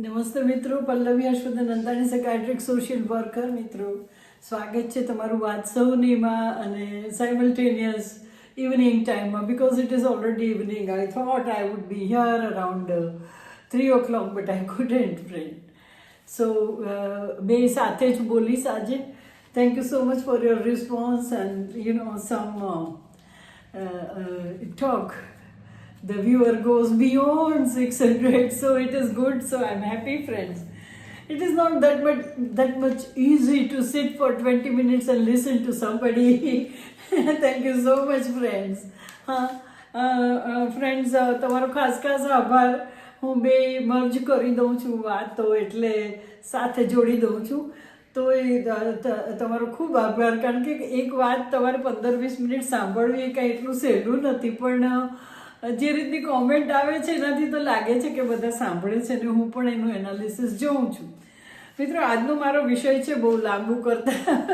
નમસ્તે મિત્રો, Pallavi Ashwat Nandani psychiatric social worker મિત્રો, સ્વાગત છે તમારું વાત્સવનીમાં અને સાયમલ્ટેનિયસ ઇવનિંગ ટાઈમમાં because it is already evening I thought I would be here around three o'clock but I couldn't friend so બે સાથે જ બોલીશ આજે thank you so much for your response and you know some talk. The viewer goes beyond 600 so it is good so i'm happy friends it is not that much that much easy to sit for 20 minutes and listen to somebody thank you so much friends friends તમારો ખાસ ખાસ આભાર હું બે merge કરી દઉં છું વાતો એટલે સાથે જોડી દઉં છું તો એ તમારો ખૂબ આભાર કારણ કે એક વાત તમારે પંદર વીસ મિનિટ સાંભળવી એ કાંઈ એટલું સહેલું નથી પણ જે રીતની કોમેન્ટ આવે છે, એનાથી તો લાગે છે કે બધા સાંભળે છે અને હું પણ એનું એનાલિસિસ જોઉં છું. મિત્રો, આજનો મારો વિષય છે બહુ લાંબુ કરતા.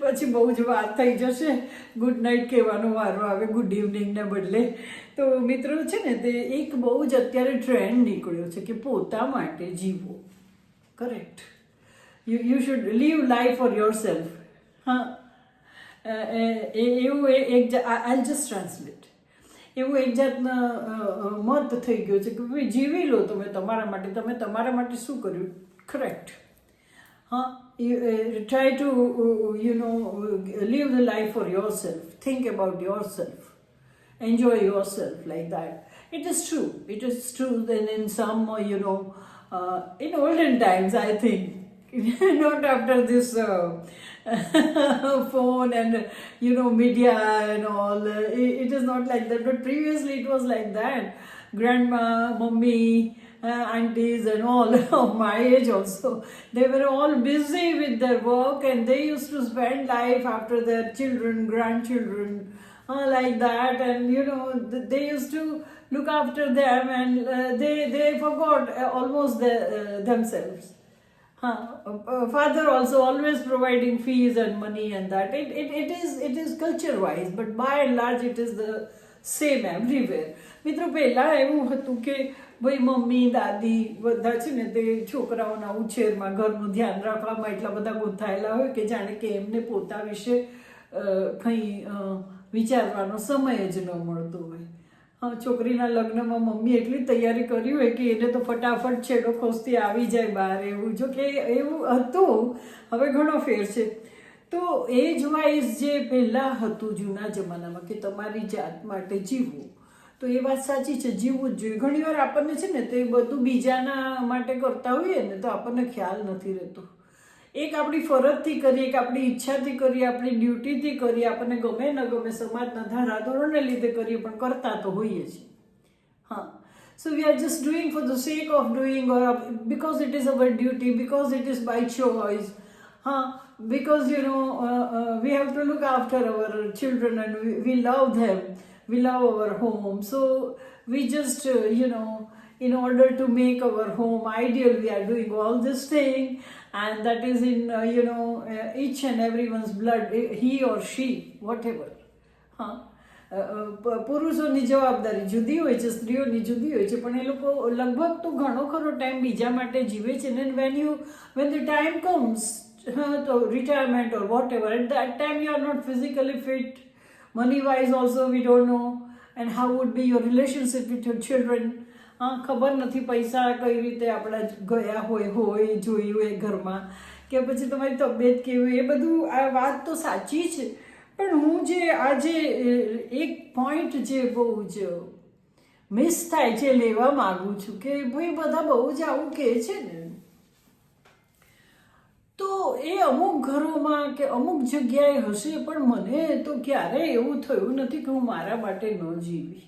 પછી બહુ જ વાત થઈ જશે. ગુડ નાઇટ કહેવાનો વારો આવે ગુડ ઇવનિંગને બદલે. તો મિત્રો છે ને, તે એક બહુ જ અત્યારે ટ્રેન્ડ નીકળ્યો છે કે પોતા માટે જીવો. Correct you you should live life for yourself હા એવું એક આઈ જસ્ટ ટ્રાન્સલેટ એવું એક જાતના અ, અ, મત થઈ ગયો છે કે ભાઈ જીવી લો તમે તમારા માટે તમે તમારા માટે શું કર્યું કરેક્ટ હા try to you know live the life for yourself think about yourself enjoy yourself like that. It is true. It is true. Then in some, uh, you know, uh, in olden times, I think, not after this uh, phone and you know media and all. Uh, it, it is not like that. But previously, it was like that. Grandma, mummy. Uh, aunties and all of my age also they were all busy with their work and they used to spend life after their children grandchildren uh, like that and you know they used to look after them and uh, they they forgot uh, almost the, uh, themselves Huh. Uh, father also always providing fees and money and that it, it, it is it is culture wise but by and large it is the same everywhere મિત્રો પહેલાં એવું હતું કે ભાઈ mummy દાદી બધા છે ને તે છોકરાઓના ઉછેરમાં ઘરનું ધ્યાન રાખવામાં એટલા બધા ગૂંથાયેલા હોય કે જાણે કે એમને પોતા વિશે કંઈ વિચારવાનો સમય જ ન મળતો હોય છોકરીના લગ્નમાં મમ્મી એટલી તૈયારી કરી હોય કે એને તો ફટાફટ છેડો ખોસતી આવી જાય બહાર એવું. જો કે એવું હતું. હવે ઘણો ફેર છે. તો એજ વાઇઝ જે પહેલાં હતું જૂના જમાનામાં કે તમારી જાત માટે જીવવું. તો એ વાત સાચી છે. જીવવું જ જોઈએ. ઘણીવાર આપણને છે ને તે બધું બીજાના માટે કરતા હોઈએ ને તો આપણને ખ્યાલ નથી રહેતો. એક આપણી ફરજથી કરીએ એક આપણી ઈચ્છાથી કરીએ આપણી ડ્યુટીથી કરીએ આપણને ગમે ન ગમે સમાજના ધારાધોરણને લીધે કરીએ પણ કરતા તો હોઈએ છીએ just doing for the sake of doing or because it is our duty, because it is by choice. Huh? Because you know uh, uh, we have to look after our children and we, we love them, we love our home. So we just uh, you know in order to make our home ideal, we are doing all this thing, and that is in uh, you know uh, each and everyone's blood, he or she, whatever. હા અ, અ, પ- પુરુષોની જવાબદારી જુદી હોય છે સ્ત્રીઓની જુદી હોય છે પણ એ લોકો લગભગ તો ઘણો ખરો ટાઈમ બીજા માટે જીવે છે ને when you when the time comes તો retirement or whatever at that time you are not physically fit money wise also we don't know and how would be your relationship with your children હા, ખબર નથી પૈસા કઈ રીતે આપણા ગયા હોય હોય જોયું હોય ઘરમાં. કે પછી તમારી તબિયત કેવી હોય એ બધું આ વાત તો સાચી છે. પણ હું જે આજે એક પોઈન્ટ જે બહુ જ મિસ થાય છે, લેવા માંગુ છું કે ભાઈ બધા બહુ જ આવું કહે છે ને. તો એ અમુક ઘરોમાં કે અમુક જગ્યાએ હશે, પણ મને તો ક્યારેય એવું થયું નથી કે હું મારા માટે ન જીવી.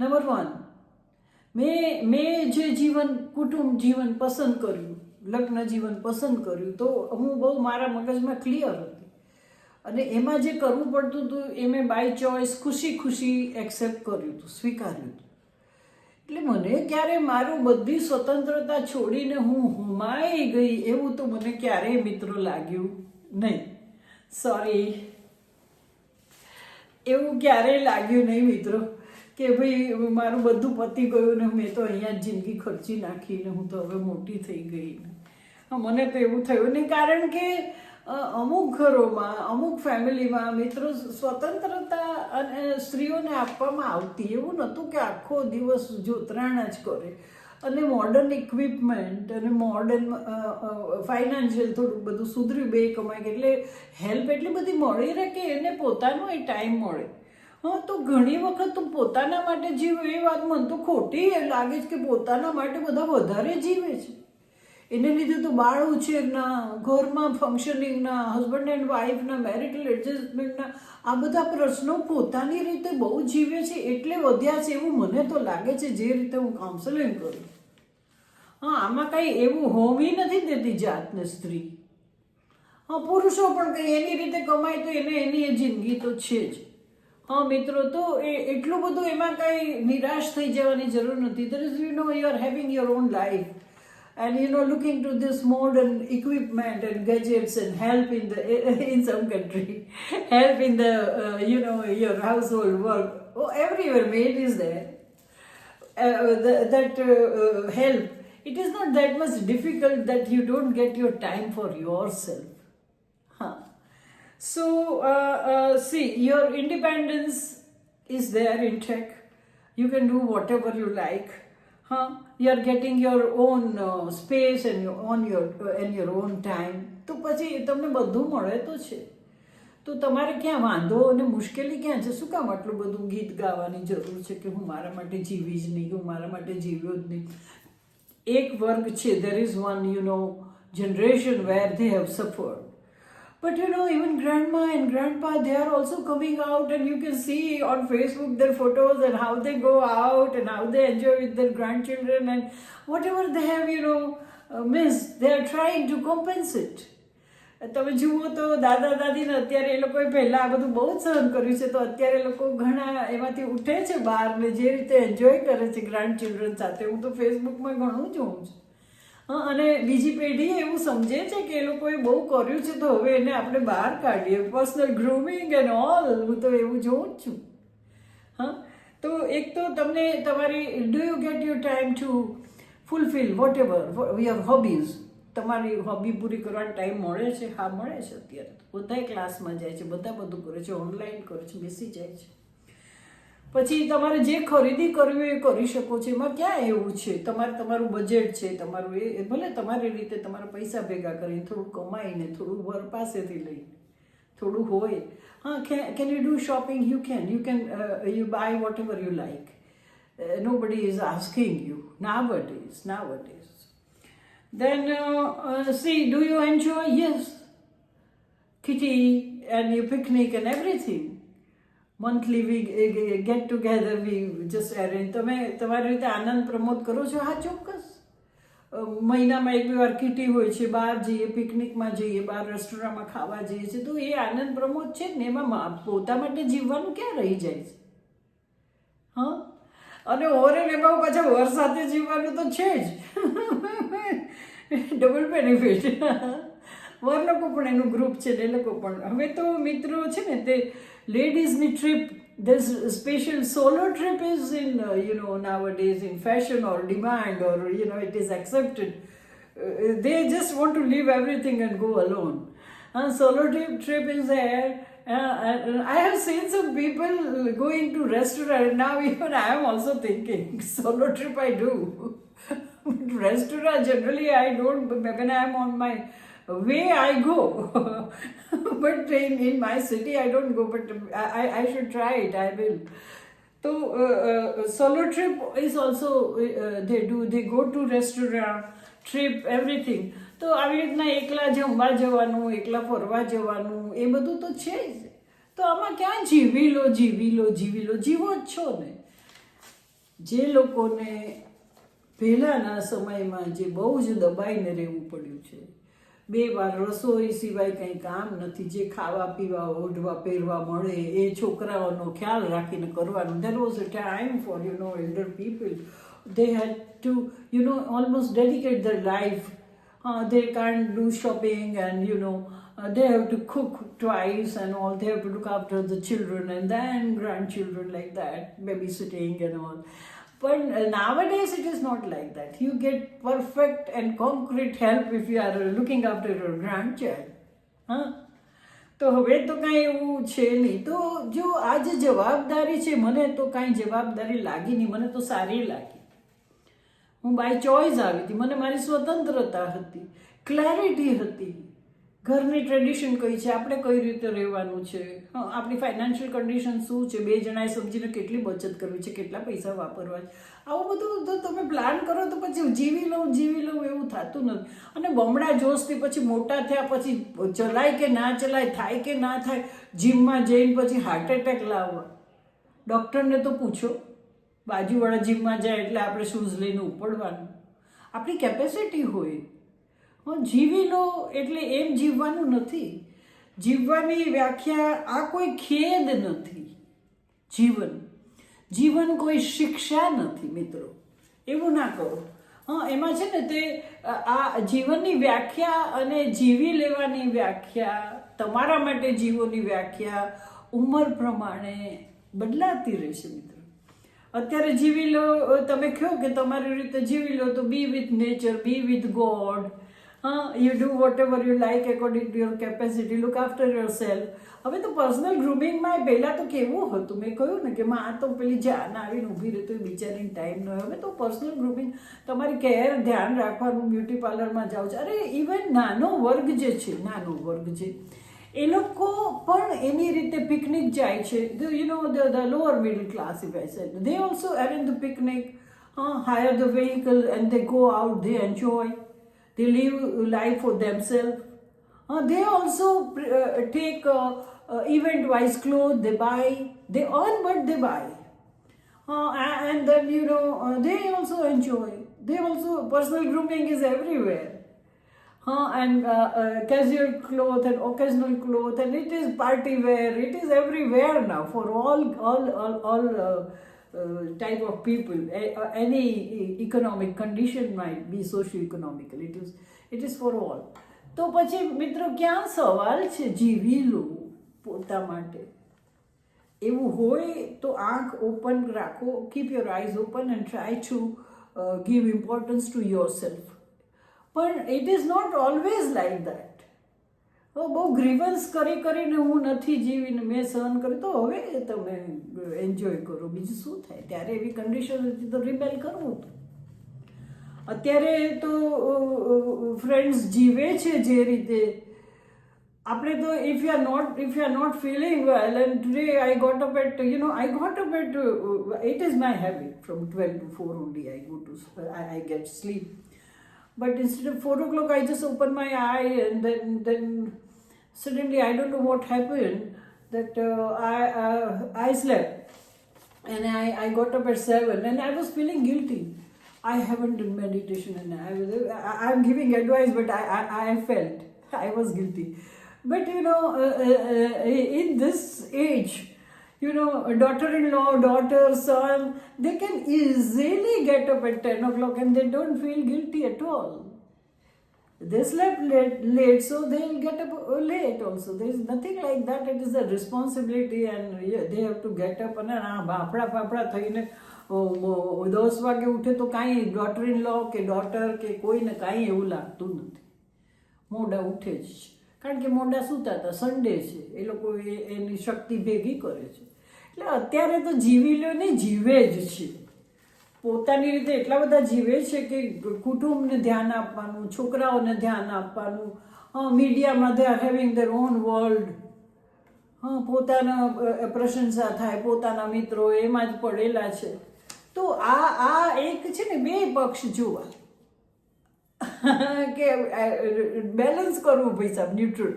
નંબર વન મેં મેં જે જીવન, કુટુંબ જીવન પસંદ કર્યું, લગ્ન જીવન પસંદ કર્યું, તો હું બહુ મારા મગજમાં ક્લિયર હતી. અને એમાં જે કરવું પડતું હતું, એ મેં બાય ચોઇસ ખુશી ખુશી એક્સેપ્ટ કર્યું હતું, સ્વીકાર્યું હતું. એટલે મને ક્યારે મારું બધી સ્વતંત્રતા છોડીને હું હુમાઈ ગઈ એવું તો મને ક્યારેય મિત્રો લાગ્યું નહીં. સોરી એવું ક્યારેય લાગ્યું નહીં, મિત્રો. કે ભાઈ, મારું બધું પતી ગયું ને મેં તો અહીંયા જિંદગી ખર્ચી નાખી ને હું તો હવે મોટી થઈ ગઈ. ને મને તો એવું થયું ને કારણ કે અમુક ઘરોમાં, અમુક ફેમિલીમાં મિત્રો સ્વતંત્રતા અને સ્ત્રીઓને આપવામાં આવતી. એવું નહોતું કે આખો દિવસ જોતરાણા જ કરે. અને મોડર્ન ઇક્વિપમેન્ટ અને મોડર્ન ફાઇનાન્શિયલ થોડું બધું સુધર્યું, બે કમાય એટલે હેલ્પ એટલી બધી મળી રહે કે એને પોતાનો એ ટાઈમ મળે. હા, તો ઘણી વખત તો પોતાના માટે જીવે, એ વાત મને તો ખોટી લાગે છે કે પોતાના માટે બધા વધારે જીવે છે. એને લીધે તો બાળ ઉછેરના ઘરમાં ફંક્શનિંગના હસબન્ડ એન્ડ વાઈફના મેરિટલ એડજસ્ટમેન્ટના આ બધા પ્રશ્નો પોતાની રીતે બહુ જીવે છે, એટલે વધ્યા છે એવું મને તો લાગે છે જે રીતે હું કાઉન્સેલિંગ કરું. હા, આમાં કાંઈ એવું હોમી નથી દેતી જાતને સ્ત્રી. હા, પુરુષો પણ કંઈ એની રીતે કમાય તો એને એની એ જિંદગી તો છે જ. હા મિત્રો તો એ એટલું બધું એમાં કાંઈ નિરાશ થઈ જવાની જરૂર નથી there is you know you are having your own life and you know looking to this modern equipment and gadgets and help in the in some country help in the uh, you know your household work oh everywhere maid is there uh, the, that uh, uh, help it is not that much difficult that you don't get your time for yourself huh. So uh, uh, see your independence is there in tech you can do whatever you like huh you are getting your own uh, space and your on your uh, and your own time તો પછી તમને બધું મળે તો છે તો તમારે ક્યાં વાંધો અને મુશ્કેલી ક્યાં છે શું કામ આટલું બધું ગીત ગાવાની જરૂર છે કે હું મારા માટે જીવી જ નહીં કે હું મારા માટે જીવ્યો જ નહીં એક વર્ગ છે there is one you know generation where they have suffered But you know, even grandma and grandpa, they are also coming out, and you can see on Facebook their photos and how they go out and how they enjoy with their grandchildren and whatever they have, you know, uh, missed, they are trying to compensate. તમે જુઓ તો દાદા દાદીને અત્યારે એ લોકોએ પહેલાં આ બધું બહુ જ સહન કર્યું છે તો અત્યારે લોકો ઘણા એમાંથી ઉઠે છે બહાર ને જે રીતે એન્જોય કરે છે ગ્રાન્ડ ચિલ્ડ્રન સાથે હું તો ફેસબુકમાં ઘણું જોઉં છું હા અને બીજી પેઢી એવું સમજે છે કે એ લોકોએ બહુ કર્યું છે, તો હવે એને આપણે બહાર કાઢીએ. પર્સનલ ગ્રૂમિંગ એન્ડ ઓલ હું તો એવું જોઉં જ છું. હા, તો એક તો તમને તમારી do you get your time to fulfill whatever your hobbies તમારી હોબી પૂરી કરવાનો ટાઈમ મળે છે? હા, મળે છે અત્યારે. બધાય ક્લાસમાં જાય છે, બધા બધું કરે છે ઓનલાઈન કરે છે, બેસી જાય છે. પછી તમારે જે ખરીદી કરવી હોય એ કરી શકો છો. એમાં ક્યાં એવું છે? તમારે તમારું બજેટ છે, તમારું એ ભલે તમારી રીતે તમારા પૈસા ભેગા કરીને થોડું કમાઈને, થોડું વર પાસેથી લઈને, થોડું હોય. હા can you do shopping you can you can you buy whatever you like nobody is asking you now what is now what is then see do you enjoy yes kitty and your picnic and everything. Monthly we get together we just arrange. તમે તમારી રીતે આનંદ પ્રમોદ કરો છો? હા, ચોક્કસ. મહિનામાં એક બે વાર કીટી હોય છે, બહાર જઈએ, પિકનિકમાં જઈએ, બહાર રેસ્ટોરન્ટમાં ખાવા જઈએ છીએ, તો એ આનંદ પ્રમોદ છે ને એમાં પોતા માટે જીવવાનું ક્યાં રહી જાય છે? હા? અને ઓવર એન્ડ એમાં પાછા વર સાથે જીવવાનું તો છે જ. ડબલ બેનિફિટ વર લોકો પણ એનું ગ્રુપ છે ને એ લોકો પણ હવે તો મિત્રો છે ને તે લેડીઝની trip this special solo trip is in uh, you know nowadays in fashion or demand or you know it is accepted uh, they just want to leave everything and go alone and solo trip trip is there uh, and I have seen some people going to restaurant now even I am also thinking solo trip I do restaurant generally I don't when I am on my way I go but in, in my city I don't go but I, I- should try it I will so uh, uh, solo trip is also uh, they do they go to restaurant trip everything તો આવી રીતના એકલા જમવા જવાનું એકલા ફરવા જવાનું એ બધું તો છે જ તો આમાં ક્યાં જીવી લો જીવી લો જીવી લો જીવો જ છો ને જે લોકોને પહેલાંના સમયમાં જે બહુ જ દબાઈને રહેવું પડ્યું છે બે વાર રસોઈ સિવાય કંઈ કામ નથી જે ખાવા પીવા ઓઢવા પહેરવા મળે એ છોકરાઓનો ખ્યાલ રાખીને કરવાનું there was a time for you know elder people they had to you know almost dedicate their life uh, they can't do shopping and you know uh, they have to cook twice and all. They have to look after the children and then grandchildren like that, babysitting and all. But uh, nowadays it is not like that. You get perfect and concrete help if you are looking after your grandchild. Huh? તો હવે તો કાંઈ એવું છે નહીં તો જો આ જે જવાબદારી છે મને તો કાંઈ જવાબદારી લાગી નહીં મને તો સારી લાગી હું બાય ચોઈસ આવી હતી મને મારી સ્વતંત્રતા હતી ક્લેરિટી હતી ઘરની ટ્રેડિશન કઈ છે? આપણે કઈ રીતે રહેવાનું છે? આપણી ફાઇનાન્શિયલ કન્ડિશન શું છે? બે જણાએ સમજીને કેટલી બચત કરવી છે? કેટલા પૈસા વાપરવા છે? આવું બધું તો તમે પ્લાન કરો તો પછી જીવી લઉં જીવી લઉં એવું થતું નથી. અને બમણા જોશથી પછી મોટા થયા પછી ચલાય કે ના ચલાય, થાય કે ના થાય, જીમમાં જઈને પછી હાર્ટ એટેક લાવવા. ડૉક્ટરને તો પૂછો. બાજુવાળા જીમમાં જાય એટલે આપણે શૂઝ લઈને ઉપડવાનું. આપણી કેપેસિટી હોય. જીવી લો એટલે એમ જીવવાનું નથી. જીવવાની વ્યાખ્યા, આ કોઈ ખેદ નથી. જીવન. જીવન કોઈ શિક્ષા નથી, મિત્રો. એવું ના કરો હા, એમાં છે ને તે, આ જીવનની વ્યાખ્યા અને જીવી લેવાની વ્યાખ્યા, તમારા માટે જીવોની વ્યાખ્યા, ઉંમર પ્રમાણે બદલાતી રહેશે, મિત્રો. અત્યારે જીવી લો, તમે કહો કે તમારી રીતે જીવી લો તો be with nature be with God હા you do whatever you like according to your capacity look after yourself હવે તો પર્સનલ ગ્રુમિંગમાં પહેલાં તો કેવું હતું? મેં કહ્યું ને કે આ તો પેલી જાન આવીને ઊભી એ બિચારીને ટાઈમ ન હવે તો પર્સનલ ગ્રુમિંગ તમારી કેર ધ્યાન રાખવાનું બ્યુટી પાર્લરમાં જાઓ છો. અરે ઇવન નાનો વર્ગ જે છે, નાનો વર્ગ છે એ લોકો પણ એની રીતે પિકનિક જાય છે. You know the lower middle class if I said they also arrange the picnic hire the vehicle and they go out they enjoy. They live life for themselves. Uh, they also uh, take uh, uh, event wise clothes they buy they earn but they buy. Uh, and then you know uh, they also enjoy. They also personal grooming is everywhere. Huh, and uh, uh, casual clothes and occasional clothes and it is party wear it is everywhere now for all all all, all uh, type of people. A- uh, any e- economic condition might be socio-economical. It is it is for all. તો પછી મિત્રો ક્યાં સવાલ છે જીવી લો પોતા માટે એવું હોય તો આંખ ઓપન રાખો keep your eyes open and try to give importance to yourself પણ it is not always like that બહુ ગ્રીવન્સ કરી કરીને હું નથી જીવીને મેં સહન કર્યું. તો હવે તમે એન્જોય કરો. બીજું શું થાય? ત્યારે એવી કન્ડિશન હતી તો રિબેલ કરવું હતું. અત્યારે તો ફ્રેન્ડ્સ જીવે છે જે રીતે. આપણે તો if you are not if you are not feeling well and today I got up at you know I got up at it is my habit from twelve to four only I go to I get sleep But instead of ઓ o'clock, I just open my eye, and then then suddenly I don't know what happened. That uh, I uh, I slept, and I I got up at seven, and I was feeling guilty. I haven't done meditation, and I was I, I'm giving advice, but I, I I felt I was guilty. But you know, uh, uh, uh, in this age, you know, daughter-in-law, daughter, son, they can easily get up at 10 o'clock and they don't feel guilty at all. They slept late, late so they'll get up uh, late also. There is nothing like that. It is a responsibility and they have to get up અને આ બાફડા ફાફડા થઈને દસ વાગે ઉઠે તો કાંઈ daughter in law કે daughter કે કોઈને કાંઈ એવું લાગતું નથી મોડા ઉઠે જ કારણ કે મોડા સૂતા હતા સન્ડે છે એ લોકો એની શક્તિ ભેગી કરે છે એટલે અત્યારે તો જીવી લો ને જીવે જ છે પોતાની રીતે એટલા બધા જીવે છે કે કુટુંબને ધ્યાન આપવાનું, છોકરાઓને ધ્યાન આપવાનું. મીડિયામાં they are having their own world હા, પોતાના પ્રશંસા થાય, પોતાના મિત્રો એમાં જ પડેલા છે. તો આ આ એક છે ને બે પક્ષ જોવા. કે બેલેન્સ કરવું ભાઈ સાહેબ ન્યુટ્રલ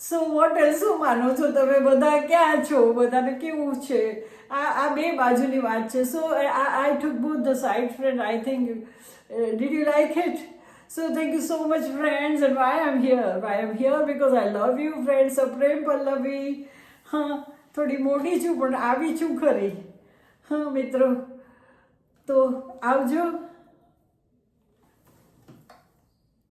સો વોટ એલ શું માનો છો? તમે બધા ક્યાં છો? બધાને કેવું છે? આ આ બે બાજુની વાત છે. So I took both the side friend I think did you like it so thank you so much friends and why am here why am here because I love you friends પ્રેમ પલ્લવી હા થોડી મોટી છું, પણ આવી છું ખરી. હા મિત્રો? તો આવજો.